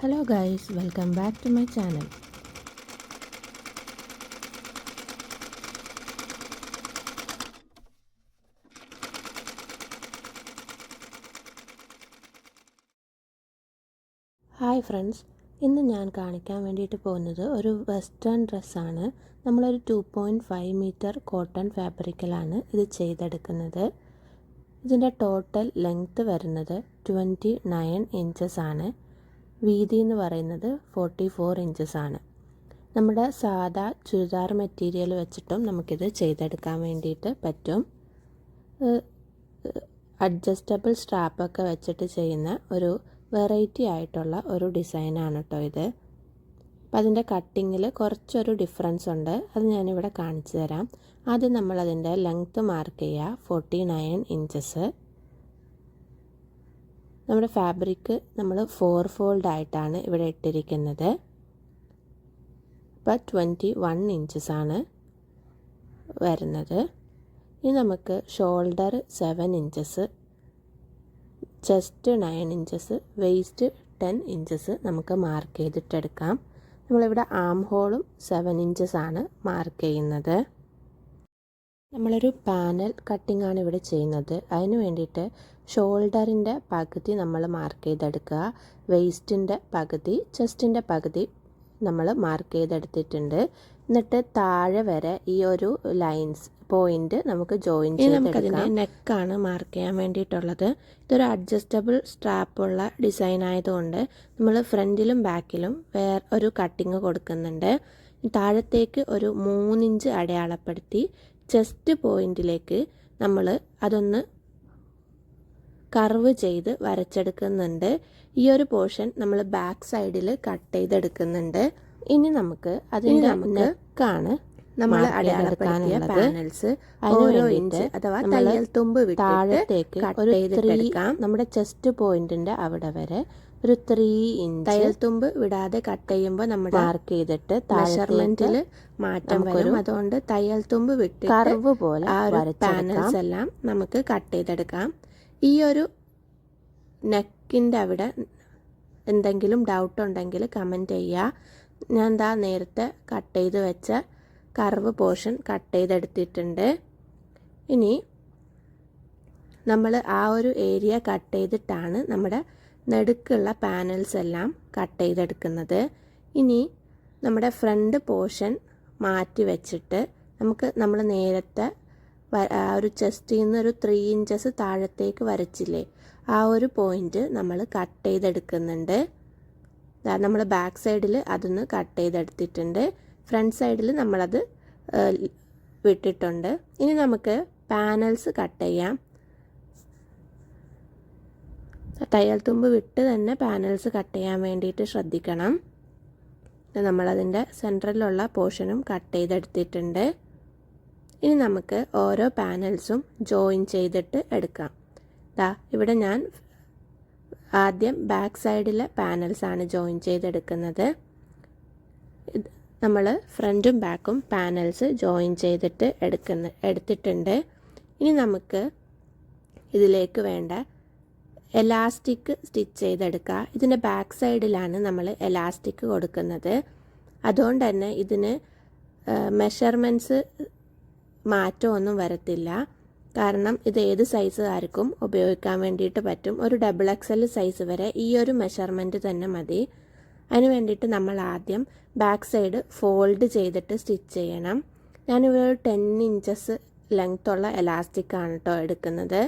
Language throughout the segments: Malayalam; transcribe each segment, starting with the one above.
Hello guys welcome back to my channel hi friends ഇന്ന് ഞാൻ കാണിക്കാൻ വേണ്ടിയിട്ട് പോകുന്നത് ഒരു വെസ്റ്റേൺ ഡ്രസ്സാണ് നമ്മളൊരു two point five metre cotton ഫാബ്രിക്കിലാണ് ഇത് ചെയ്തെടുക്കുന്നത്. ഇതിന്റെ ടോട്ടൽ ലെങ്ത്ത് വരുന്നത് ട്വന്റി നയൻ ഇഞ്ചസ് ആണ്. വീതി എന്ന് പറയുന്നത് ഫോർട്ടി ഫോർ ഇഞ്ചസ് ആണ്. നമ്മുടെ സാധാ ചുരിദാർ മെറ്റീരിയൽ വെച്ചിട്ടും നമുക്കിത് ചെയ്തെടുക്കാൻ വേണ്ടിയിട്ട് പറ്റും. അഡ്ജസ്റ്റബിൾ സ്ട്രാപ്പൊക്കെ വെച്ചിട്ട് ചെയ്യുന്ന ഒരു വെറൈറ്റി ആയിട്ടുള്ള ഒരു ഡിസൈനാണ് കേട്ടോ ഇത്. അപ്പം അതിന്റെ കട്ടിങ്ങിൽ കുറച്ചൊരു ഡിഫറൻസ് ഉണ്ട്. അത് ഞാനിവിടെ കാണിച്ചു തരാം. ആദ്യം നമ്മളതിന്റെ ലെങ്ത്ത് മാർക്ക് ചെയ്യുക ഫോർട്ടി നയൻ ഇഞ്ചസ് നമ്മുടെ ഫാബ്രിക് നമ്മൾ ഫോർ ഫോൾഡ് ആയിട്ടാണ് ഇവിടെ ഇട്ടിരിക്കുന്നത്. അപ്പോൾ ട്വന്റി വൺ ഇഞ്ചസ് ആണ് വരുന്നത്. ഇനി നമുക്ക് shoulder seven inches chest nine inches waist ten inches നമുക്ക് മാർക്ക് ചെയ്തിട്ടെടുക്കാം. നമ്മളിവിടെ ആം ഹോളും സെവൻ ഇഞ്ചസ് ആണ് മാർക്ക് ചെയ്യുന്നത്. നമ്മളൊരു പാനൽ കട്ടിംഗ് ആണ് ഇവിടെ ചെയ്യുന്നത്. അതിന് വേണ്ടിയിട്ട് ഷോൾഡറിന്റെ പകുതി നമ്മൾ മാർക്ക് ചെയ്തെടുക്കുക. വെയ്സ്റ്റിന്റെ പകുതി ചെസ്റ്റിന്റെ പകുതി നമ്മൾ മാർക്ക് ചെയ്തെടുത്തിട്ടുണ്ട്. എന്നിട്ട് താഴെ വരെ ഈ ഒരു ലൈൻസ് പോയിന്റ് നമുക്ക് ജോയിൻ ചെയ്തെടുക്കാം. നെക്കാണ് മാർക്ക് ചെയ്യാൻ വേണ്ടിയിട്ടുള്ളത്. ഇതൊരു അഡ്ജസ്റ്റബിൾ സ്ട്രാപ്പുള്ള ഡിസൈൻ ആയതുകൊണ്ട് നമ്മൾ ഫ്രണ്ടിലും ബാക്കിലും വേറെ ഒരു കട്ടിങ് കൊടുക്കുന്നുണ്ട്. താഴത്തേക്ക് ഒരു മൂന്നിഞ്ച് അടയാളപ്പെടുത്തി ചെസ്റ്റ് പോയിന്റിലേക്ക് നമ്മൾ അതൊന്ന് കർവ് ചെയ്ത് വരച്ചെടുക്കുന്നുണ്ട്. ഈ ഒരു പോർഷൻ നമ്മൾ ബാക്ക് സൈഡിൽ കട്ട് ചെയ്തെടുക്കുന്നുണ്ട്. ഇനി നമുക്ക് അതിന്റെ നെക്കാണ് നമ്മൾ അടയാളപ്പെടുത്തിയ പാനൽസ് ഓരോ ഇഞ്ച് അഥവാ തയ്യൽ തുമ്പ് താഴത്തേക്ക് ഒരു ത്രീ നമ്മുടെ ചെസ്റ്റ് പോയിന്റിന്റെ അവിടെ വരെ ഒരു ത്രീ ഇഞ്ച് തയ്യൽ തുമ്പ് വിടാതെ കട്ട് ചെയ്യുമ്പോൾ നമ്മൾ മാർക്ക് ചെയ്തിട്ട് മെഷർമെന്റിൽ മാറ്റം വരും. അതുകൊണ്ട് തയ്യൽ തുമ്പ് വിട്ട് കർവ് പോലെ ആ ഒരു പാനൽസ് എല്ലാം നമുക്ക് കട്ട് ചെയ്തെടുക്കാം. ഈ ഒരു നെക്കിന്റെ അവിടെ എന്തെങ്കിലും ഡൗട്ട് ഉണ്ടെങ്കിൽ കമന്റ് ചെയ്യുക ഞാൻ എന്താ നേരത്തെ കട്ട് ചെയ്ത് വെച്ച കർവ് പോർഷൻ കട്ട് ചെയ്തെടുത്തിട്ടുണ്ട്. ഇനി നമ്മൾ ആ ഒരു ഏരിയ കട്ട് ചെയ്തിട്ടാണ് നമ്മുടെ നടുക്കുള്ള പാനൽസ് എല്ലാം കട്ട് ചെയ്തെടുക്കുന്നത്. ഇനി നമ്മുടെ ഫ്രണ്ട് പോർഷൻ മാറ്റി വെച്ചിട്ട് നമുക്ക് നമ്മൾ നേരത്തെ ഒരു ചെസ്റ്റിൽ നിന്ന് ഒരു ത്രീ ഇഞ്ചസ് താഴത്തേക്ക് വരച്ചില്ലേ ആ ഒരു പോയിന്റ് നമ്മൾ കട്ട് ചെയ്തെടുക്കുന്നുണ്ട്. നമ്മൾ ബാക്ക് സൈഡിൽ അതൊന്ന് കട്ട് ചെയ്തെടുത്തിട്ടുണ്ട്. ഫ്രണ്ട് സൈഡിൽ നമ്മളത് വിട്ടിട്ടുണ്ട്. ഇനി നമുക്ക് പാനൽസ് കട്ട് ചെയ്യാം. തയ്യൽ തുമ്പ് വിട്ട് തന്നെ പാനൽസ് കട്ട് ചെയ്യാൻ വേണ്ടിയിട്ട് ശ്രദ്ധിക്കണം. നമ്മളതിന്റെ സെൻട്രലിലുള്ള പോർഷനും കട്ട് ചെയ്തെടുത്തിട്ടുണ്ട്. ഇനി നമുക്ക് ഓരോ പാനൽസും ജോയിൻ ചെയ്തിട്ട് എടുക്കാം. ദാ ഇവിടെ ഞാൻ ആദ്യം ബാക്ക് സൈഡിലെ പാനൽസാണ് ജോയിൻ ചെയ്തെടുക്കുന്നത്. നമ്മൾ ഫ്രണ്ടും ബാക്കും പാനൽസ് ജോയിൻ ചെയ്തിട്ട് എടുക്കുന്ന എടുത്തിട്ടുണ്ട്. ഇനി നമുക്ക് ഇതിലേക്ക് വേണ്ട എലാസ്റ്റിക് സ്റ്റിച്ച് ചെയ്തെടുക്കുക. ഇതിന്റെ ബാക്ക് സൈഡിലാണ് നമ്മൾ എലാസ്റ്റിക് കൊടുക്കുന്നത്. അതുകൊണ്ട് തന്നെ ഇതിന് മെഷർമെന്റ്സ് മാറ്റമൊന്നും വരത്തില്ല. കാരണം ഇത് ഏത് സൈസുകാർക്കും ഉപയോഗിക്കാൻ വേണ്ടിയിട്ട് പറ്റും. ഒരു ഡബിൾ എക്സൽ സൈസ് വരെ ഈ ഒരു മെഷർമെന്റ് തന്നെ മതി. അതിന് വേണ്ടിയിട്ട് നമ്മൾ ആദ്യം ബാക്ക് സൈഡ് ഫോൾഡ് ചെയ്തിട്ട് സ്റ്റിച്ച് ചെയ്യണം. ഞാനിവിടെ ഒരു ടെൻ ഇഞ്ചസ് ലെങ്ത്തുള്ള എലാസ്റ്റിക് ആണ് കേട്ടോ എടുക്കുന്നത്.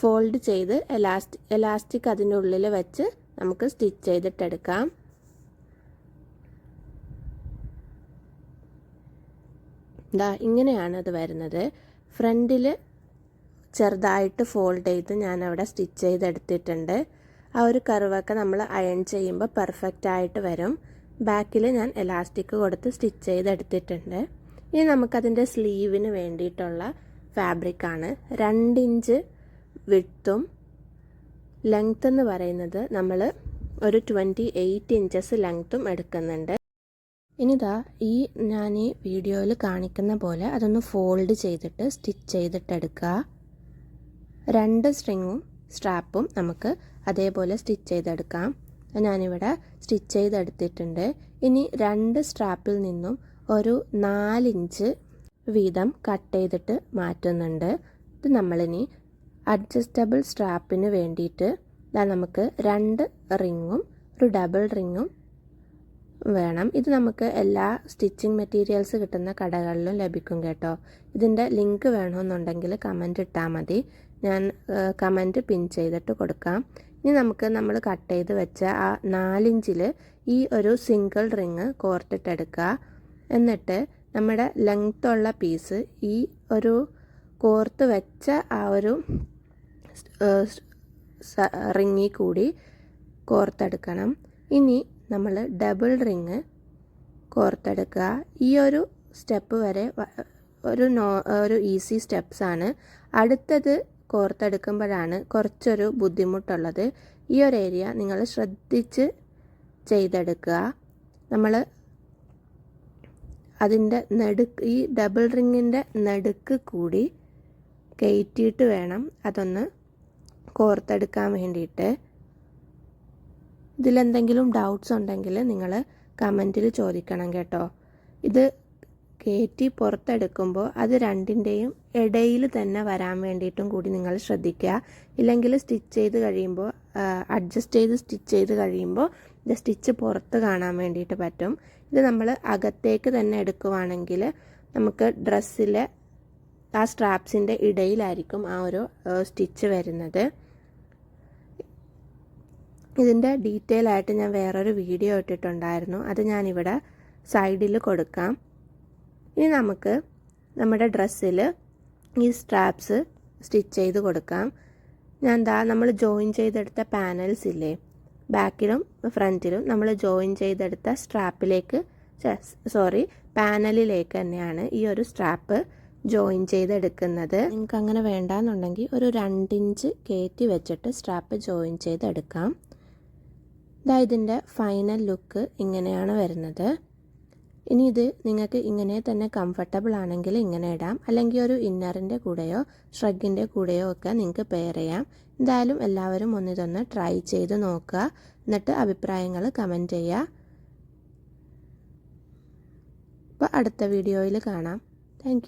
ഫോൾഡ് ചെയ്ത് എലാസ്റ്റിക് എലാസ്റ്റിക് അതിന്റെ ഉള്ളിൽ വെച്ച് നമുക്ക് സ്റ്റിച്ച് ചെയ്തിട്ടെടുക്കാം. ഇതാ ഇങ്ങനെയാണ് അത് വരുന്നത്. ഫ്രണ്ടിൽ ചെറുതായിട്ട് ഫോൾഡ് ചെയ്ത് ഞാൻ അവിടെ സ്റ്റിച്ച് ചെയ്തെടുത്തിട്ടുണ്ട്. ആ ഒരു കർവൊക്കെ നമ്മൾ അയൺ ചെയ്യുമ്പോൾ പെർഫെക്റ്റ് ആയിട്ട് വരും. ബാക്കിൽ ഞാൻ എലാസ്റ്റിക് കൊടുത്ത് സ്റ്റിച്ച് ചെയ്തെടുത്തിട്ടുണ്ട്. ഇനി നമുക്കതിന്റെ സ്ലീവിന് വേണ്ടിയിട്ടുള്ള ഫാബ്രിക്കാണ് രണ്ടിഞ്ച് വിട്ടും. ലെങ്ത് എന്ന് പറയുന്നത് നമ്മൾ ഒരു ട്വന്റി എയ്റ്റ് ഇഞ്ചസ് ലെങ്ത്തും എടുക്കുന്നുണ്ട്. ഇനിതാ ഈ ഞാൻ ഈ വീഡിയോയിൽ കാണിക്കുന്ന പോലെ അതൊന്ന് ഫോൾഡ് ചെയ്തിട്ട് സ്റ്റിച്ച് ചെയ്തിട്ടെടുക്കുക രണ്ട് സ്ട്രിങ്ങും സ്ട്രാപ്പും നമുക്ക് അതേപോലെ സ്റ്റിച്ച് ചെയ്തെടുക്കാം. ഞാനിവിടെ സ്റ്റിച്ച് ചെയ്തെടുത്തിട്ടുണ്ട്. ഇനി രണ്ട് സ്ട്രാപ്പിൽ നിന്നും ഒരു നാലിഞ്ച് വീതം കട്ട് ചെയ്തിട്ട് മാറ്റുന്നുണ്ട്. ഇത് നമ്മളിനി അഡ്ജസ്റ്റബിൾ സ്ട്രാപ്പിന് വേണ്ടിയിട്ട് ഇതാ നമുക്ക് രണ്ട് റിങ്ങും ഒരു ഡബിൾ റിങ്ങും വേണം. ഇത് നമുക്ക് എല്ലാ സ്റ്റിച്ചിങ് മെറ്റീരിയൽസ് കിട്ടുന്ന കടകളിലും ലഭിക്കും കേട്ടോ. ഇതിന്റെ ലിങ്ക് വേണമെന്നുണ്ടെങ്കിൽ കമന്റ് ഇട്ടാൽ മതി. ഞാൻ കമന്റ് പിൻ ചെയ്തിട്ട് കൊടുക്കാം. ഇനി നമുക്ക് നമ്മൾ കട്ട് ചെയ്ത് വെച്ച ആ നാലിഞ്ചിൽ ഈ ഒരു സിംഗിൾ റിങ് കോർത്തിട്ടെടുക്കുക എന്നിട്ട് നമ്മുടെ ലെങ്ത്തുള്ള പീസ് ഈ ഒരു കോർത്ത് വെച്ച ആ ഒരു റിങ്ങിൽ കൂടി കോർത്തെടുക്കണം. ഇനി നമ്മൾ ഡബിൾ റിങ് കോർത്തെടുക്കുക. ഈ ഒരു സ്റ്റെപ്പ് വരെ ഒരു നോ ഒരു ഈസി സ്റ്റെപ്സാണ് അടുത്തത് കോർത്തെടുക്കുമ്പോഴാണ് കുറച്ചൊരു ബുദ്ധിമുട്ടുള്ളത്. ഈ ഒരു ഏരിയ നിങ്ങൾ ശ്രദ്ധിച്ച് ചെയ്തെടുക്കുക. നമ്മൾ അതിന്റെ നടുക്ക് ഈ ഡബിൾ റിങ്ങിന്റെ നടുക്ക് കൂടി കയറ്റിയിട്ട് വേണം അതൊന്ന് കോർത്തെടുക്കാൻ വേണ്ടിയിട്ട്. ഇതിലെന്തെങ്കിലും ഡൗട്ട്സ് ഉണ്ടെങ്കിൽ നിങ്ങൾ കമന്റിൽ ചോദിക്കണം കേട്ടോ. ഇത് കയറ്റി പുറത്തെടുക്കുമ്പോൾ അത് രണ്ടിന്റെയും ഇടയിൽ തന്നെ വരാൻ വേണ്ടിയിട്ടും കൂടി നിങ്ങൾ ശ്രദ്ധിക്കുക. ഇല്ലെങ്കിൽ സ്റ്റിച്ച് ചെയ്ത് കഴിയുമ്പോൾ അഡ്ജസ്റ്റ് ചെയ്ത് സ്റ്റിച്ച് ചെയ്ത് കഴിയുമ്പോൾ ഇത് സ്റ്റിച്ച് പുറത്ത് കാണാൻ വേണ്ടിയിട്ട് പറ്റും. ഇത് നമ്മൾ അകത്തേക്ക് തന്നെ എടുക്കുവാണെങ്കിൽ നമുക്ക് ഡ്രസ്സിലെ ആ സ്ട്രാപ്സിന്റെ ഇടയിലായിരിക്കും ആ ഒരു സ്റ്റിച്ച് വരുന്നത്. ഇതിന്റെ ഡീറ്റെയിൽ ആയിട്ട് ഞാൻ വേറൊരു വീഡിയോ ഇട്ടിട്ടുണ്ടായിരുന്നു. അത് ഞാനിവിടെ സൈഡിൽ കൊടുക്കാം. ഇനി നമുക്ക് നമ്മുടെ ഡ്രസ്സിൽ ഈ സ്ട്രാപ്സ് സ്റ്റിച്ച് ചെയ്ത് കൊടുക്കാം. ഞാൻ എന്താ നമ്മൾ ജോയിൻ ചെയ്തെടുത്ത പാനൽസ് ഇല്ലേ ബാക്കിലും ഫ്രണ്ടിലും നമ്മൾ ജോയിൻ ചെയ്തെടുത്ത സ്ട്രാപ്പിലേക്ക് സോറി പാനലിലേക്ക് തന്നെയാണ് ഈ ഒരു സ്ട്രാപ്പ് ജോയിൻ ചെയ്തെടുക്കുന്നത്. നിങ്ങൾക്ക് അങ്ങനെ വേണ്ടാന്നുണ്ടെങ്കിൽ ഒരു രണ്ടിഞ്ച് കയറ്റി വെച്ചിട്ട് സ്ട്രാപ്പ് ജോയിൻ ചെയ്തെടുക്കാം. ഇതാ ഇതിന്റെ ഫൈനൽ ലുക്ക് ഇങ്ങനെയാണ് വരുന്നത്. ഇനി ഇത് നിങ്ങൾക്ക് ഇങ്ങനെ തന്നെ കംഫർട്ടബിൾ ആണെങ്കിൽ ഇങ്ങനെ ഇടാം. അല്ലെങ്കിൽ ഒരു ഇന്നറിന്റെ കൂടെയോ ഷ്രഗിന്റെ കൂടെയോ ഒക്കെ നിങ്ങൾക്ക് പെയർ ചെയ്യാം. എന്തായാലും എല്ലാവരും ഒന്നിതൊന്ന് ട്രൈ ചെയ്ത് നോക്കുക. എന്നിട്ട് അഭിപ്രായങ്ങൾ കമന്റ് ചെയ്യുക. അപ്പോൾ അടുത്ത വീഡിയോയിൽ കാണാം. താങ്ക്